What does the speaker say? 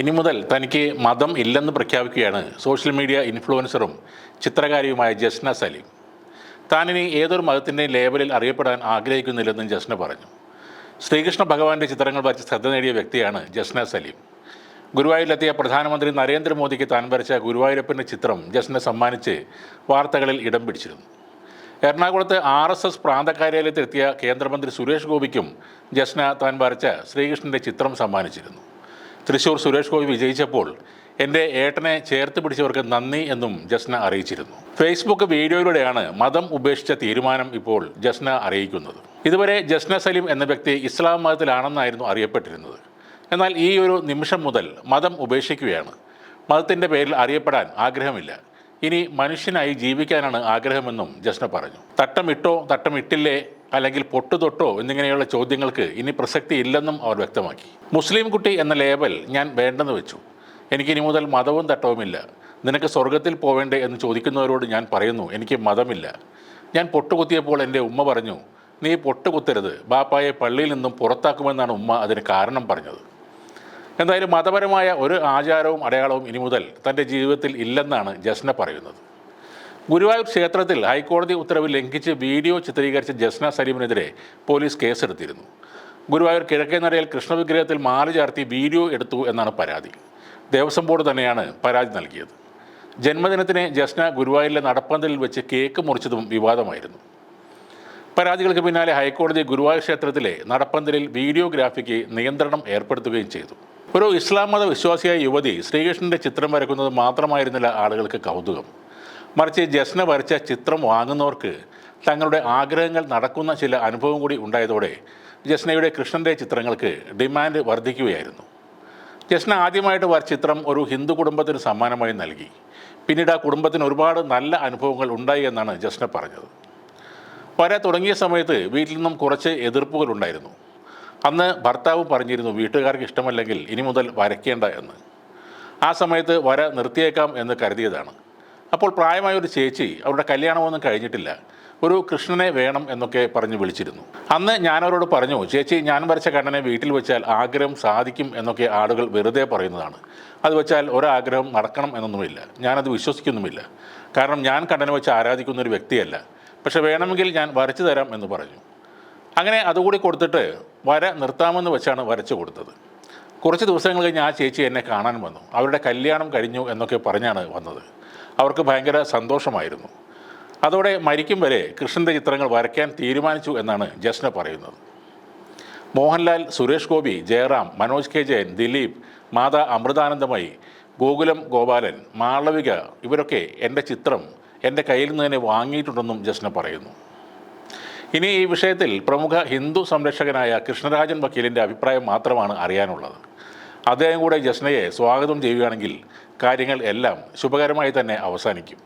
ഇനി മുതൽ തനിക്ക് മതം ഇല്ലെന്ന് പ്രഖ്യാപിക്കുകയാണ് സോഷ്യൽ മീഡിയ ഇൻഫ്ലുവൻസറും ചിത്രകാരിയുമായ ജസ്ന സലീം. താനിനി ഏതൊരു മതത്തിന്റെയും ലേബലിൽ അറിയപ്പെടാൻ ആഗ്രഹിക്കുന്നില്ലെന്നും ജസ്ന പറഞ്ഞു. ശ്രീകൃഷ്ണ ഭഗവാന്റെ ചിത്രങ്ങൾ വരച്ച് ശ്രദ്ധ നേടിയ വ്യക്തിയാണ് ജസ്ന സലീം. ഗുരുവായൂരിലെത്തിയ പ്രധാനമന്ത്രി നരേന്ദ്രമോദിക്ക് താൻ വരച്ച ഗുരുവായൂരപ്പന്റെ ചിത്രം ജസ്ന സമ്മാനിച്ച് വാർത്തകളിൽ ഇടം പിടിച്ചിരുന്നു. എറണാകുളത്ത് ആർ എസ് എസ് പ്രാന്ത കാര്യാലയത്തിലെത്തിയ കേന്ദ്രമന്ത്രി സുരേഷ് ഗോപിക്കും ജസ്ന താൻ വരച്ച ശ്രീകൃഷ്ണന്റെ ചിത്രം സമ്മാനിച്ചിരുന്നു. തൃശൂർ സുരേഷ് ഗോപി വിജയിച്ചപ്പോൾ എന്റെ ഏട്ടനെ ചേർത്ത് പിടിച്ചവർക്ക് നന്ദി എന്നും ജസ്ന അറിയിച്ചിരുന്നു. ഫേസ്ബുക്ക് വീഡിയോയിലൂടെയാണ് മതം ഉപേക്ഷിച്ച തീരുമാനം ഇപ്പോൾ ജസ്ന അറിയിക്കുന്നത്. ഇതുവരെ ജസ്ന സലീം എന്ന വ്യക്തി ഇസ്ലാം മതത്തിലാണെന്നായിരുന്നു അറിയപ്പെട്ടിരുന്നത്. എന്നാൽ ഈ ഒരു നിമിഷം മുതൽ മതം ഉപേക്ഷിക്കുകയാണ്. മതത്തിന്റെ പേരിൽ അറിയപ്പെടാൻ ആഗ്രഹമില്ല. ഇനി മനുഷ്യനായി ജീവിക്കാനാണ് ആഗ്രഹമെന്നും ജസ്ന പറഞ്ഞു. തട്ടമിട്ടോ തട്ടമിട്ടില്ലേ അല്ലെങ്കിൽ പൊട്ടുതൊട്ടോ എന്നിങ്ങനെയുള്ള ചോദ്യങ്ങൾക്ക് ഇനി പ്രസക്തി ഇല്ലെന്നും അവർ വ്യക്തമാക്കി. മുസ്ലിം കുട്ടി എന്ന ലേബൽ ഞാൻ വേണ്ടെന്ന് വെച്ചു. എനിക്കിനി മുതൽ മതവും തട്ടവുമില്ല. നിനക്ക് സ്വർഗത്തിൽ പോവേണ്ടേ എന്ന് ചോദിക്കുന്നവരോട് ഞാൻ പറയുന്നു. എനിക്ക് മതമില്ല. ഞാൻ പൊട്ടുകുത്തിയപ്പോൾ എന്റെ ഉമ്മ പറഞ്ഞു നീ പൊട്ടുകുത്തരുത്. ബാപ്പായെ പള്ളിയിൽ നിന്നും പുറത്താക്കുമെന്നാണ് ഉമ്മ അതിന് കാരണം പറഞ്ഞത്. എന്തായാലും മതപരമായ ഒരു ആചാരവും അടയാളവും ഇനി മുതൽ തന്റെ ജീവിതത്തിൽ ഇല്ലെന്നാണ് ജസ്ന പറയുന്നത്. ഗുരുവായൂർ ക്ഷേത്രത്തിൽ ഹൈക്കോടതി ഉത്തരവ് ലംഘിച്ച് വീഡിയോ ചിത്രീകരിച്ച ജസ്ന സലീമിനെതിരെ പോലീസ് കേസെടുത്തിരുന്നു. ഗുരുവായൂർ കിഴക്കേ നടയിൽ കൃഷ്ണവിഗ്രഹത്തിൽ മാല ചാർത്തി വീഡിയോ എടുത്തു എന്നാണ് പരാതി. ദേവസ്വം ബോർഡ് തന്നെയാണ് പരാതി നൽകിയത്. ജന്മദിനത്തിന് ജസ്ന ഗുരുവായൂരിലെ നടപ്പന്തലിൽ വെച്ച് കേക്ക് മുറിച്ചതും വിവാദമായിരുന്നു. പരാതികൾക്ക് പിന്നാലെ ഹൈക്കോടതി ഗുരുവായൂർ ക്ഷേത്രത്തിലെ നടപ്പന്തലിൽ വീഡിയോഗ്രാഫിക്ക് നിയന്ത്രണം ഏർപ്പെടുത്തുകയും ചെയ്തു. ഒരു ഇസ്ലാം മത വിശ്വാസിയായ യുവതി ശ്രീകൃഷ്ണന്റെ ചിത്രം വരക്കുന്നത് മാത്രമായിരുന്നില്ല ആളുകൾക്ക് കൗതുകം. മറിച്ച് ജസ്ന വരച്ച ചിത്രം വാങ്ങുന്നവർക്ക് തങ്ങളുടെ ആഗ്രഹങ്ങൾ നടക്കുന്ന ചില അനുഭവം കൂടി ഉണ്ടായതോടെ ജസ്നയുടെ കൃഷ്ണന്റെ ചിത്രങ്ങൾക്ക് ഡിമാൻഡ് വർദ്ധിക്കുകയായിരുന്നു. ജസ്ന ആദ്യമായിട്ട് വരച്ച ചിത്രം ഒരു ഹിന്ദു കുടുംബത്തിന് സമ്മാനമായി നൽകി. പിന്നീട് ആ കുടുംബത്തിന് ഒരുപാട് നല്ല അനുഭവങ്ങൾ ഉണ്ടായി എന്നാണ് ജസ്ന പറഞ്ഞത്. വര തുടങ്ങിയ സമയത്ത് വീട്ടിൽ നിന്നും കുറച്ച് എതിർപ്പുകൾ ഉണ്ടായിരുന്നു. അന്ന് ഭർത്താവ് പറഞ്ഞിരുന്നു വീട്ടുകാർക്ക് ഇഷ്ടമല്ലെങ്കിൽ ഇനി മുതൽ വരയ്ക്കേണ്ട എന്ന്. ആ സമയത്ത് വര നിർത്തിയേക്കാം എന്ന് കരുതിയതാണ്. അപ്പോൾ പ്രായമായ ഒരു ചേച്ചി അവരുടെ കല്യാണമൊന്നും കഴിഞ്ഞിട്ടില്ല. ഒരു കൃഷ്ണനെ വേണം എന്നൊക്കെ പറഞ്ഞ് വിളിച്ചിരുന്നു. അന്ന് ഞാനവരോട് പറഞ്ഞു ചേച്ചി ഞാൻ വരച്ച കണ്ണനെ വീട്ടിൽ വെച്ചാൽ ആഗ്രഹം സാധിക്കും എന്നൊക്കെ ആളുകൾ വെറുതെ പറയുന്നതാണ്. അത് വെച്ചാൽ ഒരാഗ്രഹം നടക്കണം എന്നൊന്നുമില്ല. ഞാനത് വിശ്വസിക്കുന്നുമില്ല. കാരണം ഞാൻ കണ്ണനെ വെച്ച് ആരാധിക്കുന്ന ഒരു വ്യക്തിയല്ല. പക്ഷേ വേണമെങ്കിൽ ഞാൻ വരച്ചു തരാം എന്ന് പറഞ്ഞു. അങ്ങനെ അതുകൂടി കൊടുത്തിട്ട് വര നിർത്താമെന്ന് വെച്ചാണ് വരച്ചു കൊടുത്തത്. കുറച്ച് ദിവസങ്ങൾ കഴിഞ്ഞ് ആ ചേച്ചി എന്നെ കാണാൻ വന്നു. അവരുടെ കല്യാണം കഴിഞ്ഞു എന്നൊക്കെ പറഞ്ഞാണ് വന്നത്. അവർക്ക് ഭയങ്കര സന്തോഷമായിരുന്നു. അതോടെ മരിക്കും വരെ കൃഷ്ണന്റെ ചിത്രങ്ങൾ വരയ്ക്കാൻ തീരുമാനിച്ചു എന്നാണ് ജസ്ന പറയുന്നത്. മോഹൻലാൽ സുരേഷ് ഗോപി ജയറാം മനോജ് കെ ജയൻ ദിലീപ് മാതാ അമൃതാനന്ദമയി ഗോകുലം ഗോപാലൻ മാളവിക ഇവരൊക്കെ എന്റെ ചിത്രം എന്റെ കയ്യിൽ നിന്ന് തന്നെ വാങ്ങിയിട്ടുണ്ടെന്നും ജസ്ന പറയുന്നു. ഇനി ഈ വിഷയത്തിൽ പ്രമുഖ ഹിന്ദു സംരക്ഷകനായ കൃഷ്ണരാജൻ വക്കീലിന്റെ അഭിപ്രായം മാത്രമാണ് അറിയാനുള്ളത്. അദ്ദേഹം കൂടെ ജസ്നയെ സ്വാഗതം ചെയ്യുകയാണെങ്കിൽ കാര്യങ്ങൾ എല്ലാം ശുഭകരമായി തന്നെ അവസാനിക്കും.